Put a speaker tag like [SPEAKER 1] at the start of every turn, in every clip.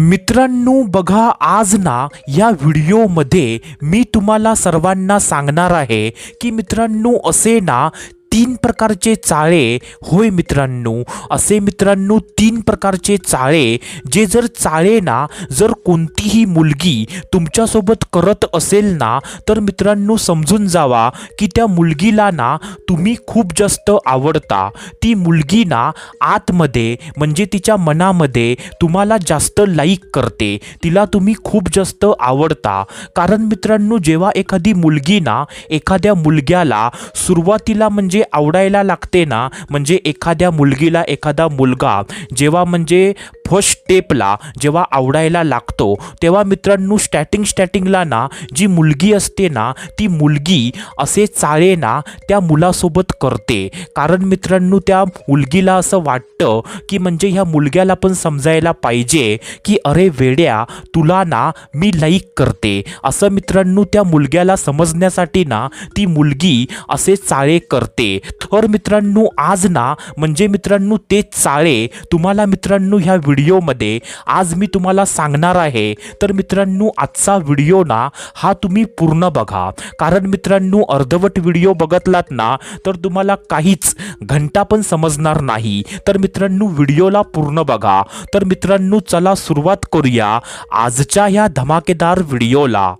[SPEAKER 1] मित्रांनो बघा आज ना या व्हिडिओमध्ये मी तुम्हाला सर्वांना सांगणार आहे की मित्रांनो असे ना तीन प्रकारचे चाळे होय मित्रांनो. असे मित्रांनो तीन प्रकारचे चाळे जे जर चाळे ना जर कोणतीही मुलगी तुमच्यासोबत करत असेल ना तर मित्रांनो समजून जावा की त्या मुलगीला ना तुम्ही खूप जास्त आवडता. ती मुलगी ना आतमध्ये म्हणजे तिच्या मनामध्ये तुम्हाला जास्त लाईक करते. तिला तुम्ही खूप जास्त आवडता. कारण मित्रांनो जेव्हा एखादी मुलगी ना एखाद्या मुलग्याला सुरुवातीला म्हणजे आवडायला लागते ना म्हणजे एखाद्या मुलगीला एखादा मुलगा जेव्हा म्हणजे फर्स्ट स्टेपला जेव्हा आवडायला लागतो तेव्हा मित्रांनो स्टॅटिंग स्टॅटिंगला ना जी मुलगी असते ना ती मुलगी असे चाळे ना त्या मुलासोबत करते. कारण मित्रांनो त्या मुलगीला असं वाटतं की म्हणजे ह्या मुलग्याला पण समजायला पाहिजे की अरे वेड्या तुला ना मी लाईक करते. असं मित्रांनो त्या मुलग्याला समजण्यासाठी ना ती मुलगी असे चाळे करते. तर मित्रांनो आज ना म्हणजे मित्रांनो ते चाळे तुम्हाला मित्रांनो ह्या व्हिडिओमध्ये आज मी तुम्हाला सांगणार आहे. तर मित्रांनो आजचा व्हिडिओ ना हा तुम्ही पूर्ण बघा. कारण मित्रांनो अर्धवट व्हिडिओ बघतलात ना तर तुम्हाला काहीच घंटा पण समजणार नाही. तर मित्रांनो व्हिडिओला पूर्ण बघा. तर मित्रांनो चला सुरुवात करूया आजच्या ह्या धमाकेदार व्हिडिओला.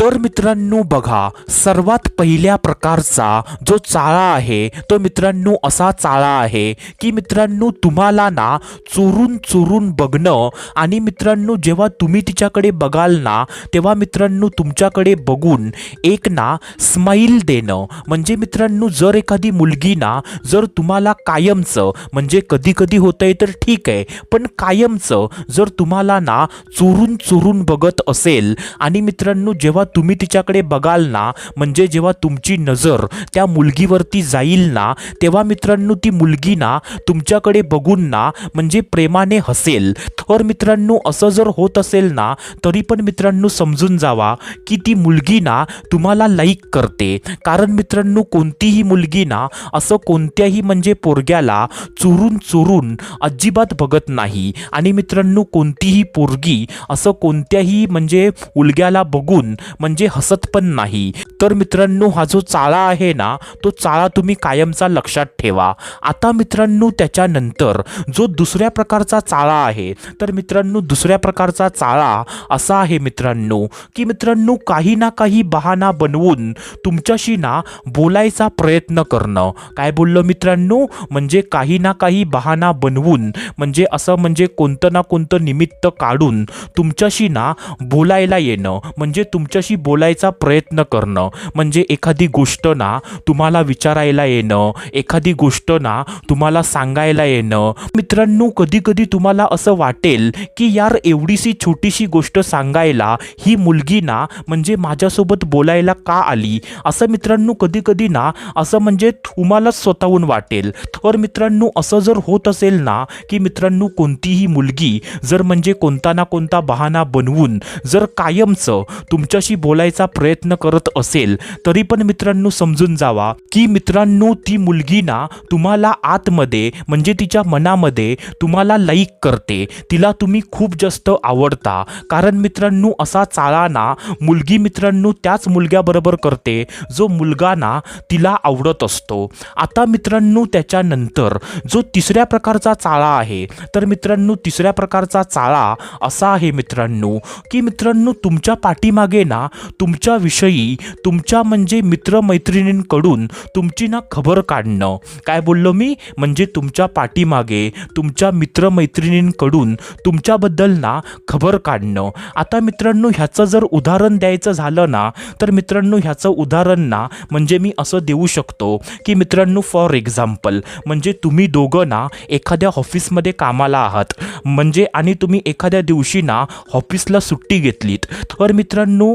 [SPEAKER 1] तर मित्रांनो बघा सर्वात पहिल्या प्रकारचा जो चाळा आहे तो मित्रांनो असा चाळा आहे की मित्रांनो तुम्हाला ना चोरून चोरून बघणं आणि मित्रांनो जेव्हा तुम्ही तिच्याकडे बघाल ना तेव्हा मित्रांनो तुमच्याकडे बघून एक ना स्माईल देणं. म्हणजे मित्रांनो जर एखादी मुलगी ना जर तुम्हाला कायमचं म्हणजे कधी कधी होतंय तर ठीक आहे पण कायमचं जर तुम्हाला ना चोरून चोरून बघत असेल आणि मित्रांनो जेव्हा तुम्ही तिच्याकडे बघाल ना म्हणजे जेव्हा तुमची नजर त्या मुलगीवरती जाईल ना तेव्हा मित्रांनो ती मुलगी ना तुमच्याकडे बघून ना म्हणजे प्रेमाने हसेल. तर मित्रांनो असं जर होत असेल ना तरी पण मित्रांनो समजून जावा की ती मुलगी ना तुम्हाला लाईक करते. कारण मित्रांनो कोणतीही मुलगी ना असं कोणत्याही म्हणजे पोरग्याला चोरून चोरून अजिबात बघत नाही. आणि मित्रांनो कोणतीही पोरगी असं कोणत्याही म्हणजे मुलग्याला बघून म्हणजे हसत पण नाही. तर मित्रांनो हा जो चाळा आहे ना तो चाळा तुम्ही कायमचा लक्षात ठेवा. आता मित्रांनो त्याच्यानंतर जो दुसऱ्या प्रकारचा चाळा आहे तर मित्रांनो दुसऱ्या प्रकारचा चाळा असा आहे मित्रांनो की मित्रांनो काही ना काही बहाणा बनवून तुमच्याशी ना बोलायचा प्रयत्न करणं. काय बोललो मित्रांनो? म्हणजे काही ना काही बहाणा बनवून म्हणजे असं म्हणजे कोणतं ना कोणतं निमित्त काढून तुमच्याशी ना बोलायला येणं. म्हणजे तुमच्या तुमच्याशी बोलायचा प्रयत्न करणं म्हणजे एखादी गोष्ट ना तुम्हाला विचारायला येणं एखादी गोष्ट ना तुम्हाला सांगायला येणं. मित्रांनो कधी कधी तुम्हाला असं वाटेल की यार एवढीशी छोटीशी गोष्ट सांगायला ही मुलगी ना म्हणजे माझ्यासोबत बोलायला का आली? असं मित्रांनो कधी कधी ना असं म्हणजे तुम्हालाच स्वतःहून वाटेल. तर मित्रांनो असं जर होत असेल ना की मित्रांनो कोणतीही मुलगी जर म्हणजे कोणता ना कोणता बहाणा बनवून जर कायमचं तुमच्याशी बोलायचा प्रयत्न करत असेल तरी पण मित्रांनो समजून जावा की मित्रांनो ती मुलगी ना तुम्हाला आतमध्ये म्हणजे तिच्या मनामध्ये तुम्हाला लाईक करते. तिला तुम्ही खूप जास्त आवडता. कारण मित्रांनो असा चाळा ना मुलगी मित्रांनो त्याच मुलग्याबरोबर करते जो मुलगा ना तिला आवडत असतो. आता मित्रांनो त्याच्यानंतर जो तिसऱ्या प्रकारचा चाळा आहे तर मित्रांनो तिसऱ्या प्रकारचा चाळा असा आहे मित्रांनो की मित्रांनो तुमच्या पाठीमागे ना तुमच्याविषयी तुमच्या म्हणजे मित्रमैत्रिणींकडून तुमची ना खबर काढणं. काय बोललो मी? म्हणजे तुमच्या पाठीमागे तुमच्या मित्रमैत्रिणींकडून तुमच्याबद्दल ना खबर काढणं. आता मित्रांनो ह्याचं जर उदाहरण द्यायचं झालं ना तर मित्रांनो ह्याचं उदाहरण ना म्हणजे मी असं देऊ शकतो की मित्रांनो फॉर एक्झाम्पल म्हणजे तुम्ही दोघं ना एखाद्या ऑफिसमध्ये कामाला आहात. म्हणजे आणि तुम्ही एखाद्या दिवशी ना ऑफिसला सुट्टी घेतलीत. तर मित्रांनो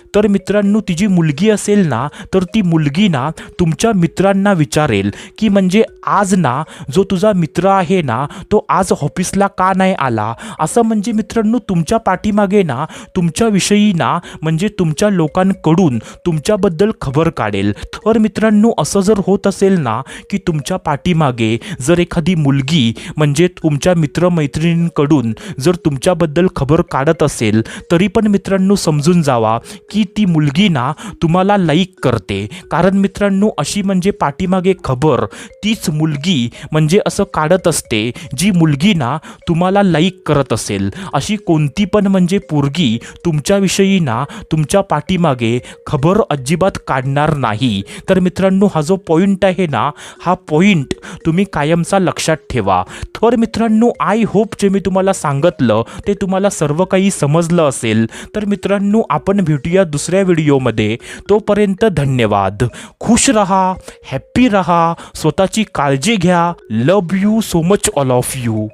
[SPEAKER 1] तर मित्रांनो तिची मुलगी असेल ना तर ती मुलगी ना तुमच्या मित्रांना विचारेल की म्हणजे आज ना जो तुझा मित्र आहे ना तो आज ऑफिसला का नाही आला? असं म्हणजे मित्रांनो तुमच्या पाठीमागे ना तुमच्याविषयी ना म्हणजे तुमच्या लोकांकडून तुमच्याबद्दल खबर काढेल. तर मित्रांनो असं जर होत असेल ना की तुमच्या पाठीमागे जर एखादी मुलगी म्हणजे तुमच्या मित्रमैत्रिणींकडून जर तुमच्याबद्दल खबर काढत असेल तरी पण मित्रांनो समजून जावा की ती मुलगी ना तुम्हाला लाईक करते. कारण मित्रांनो अशी म्हणजे पाठीमागे खबर तीच मुलगी म्हणजे असं काढत असते जी मुलगी ना तुम्हाला लाईक करत असेल. अशी कोणती पण म्हणजे पोरगी तुमच्याविषयी ना तुमच्या पाठीमागे खबर अजिबात काढणार नाही. तर मित्रांनो हा जो पॉईंट आहे ना हा पॉईंट तुम्ही कायमचा लक्षात ठेवा. तर मित्रांनो आय होप जे मी तुम्हाला सांगितलं ते तुम्हाला सर्व काही समजलं असेल. तर मित्रांनो आपण भेटूया दुसऱ्या व्हिडिओमध्ये तोपर्यंत धन्यवाद. खुश रहा हॅप्पी रहा स्वतःची काळजी घ्या love you so much all of you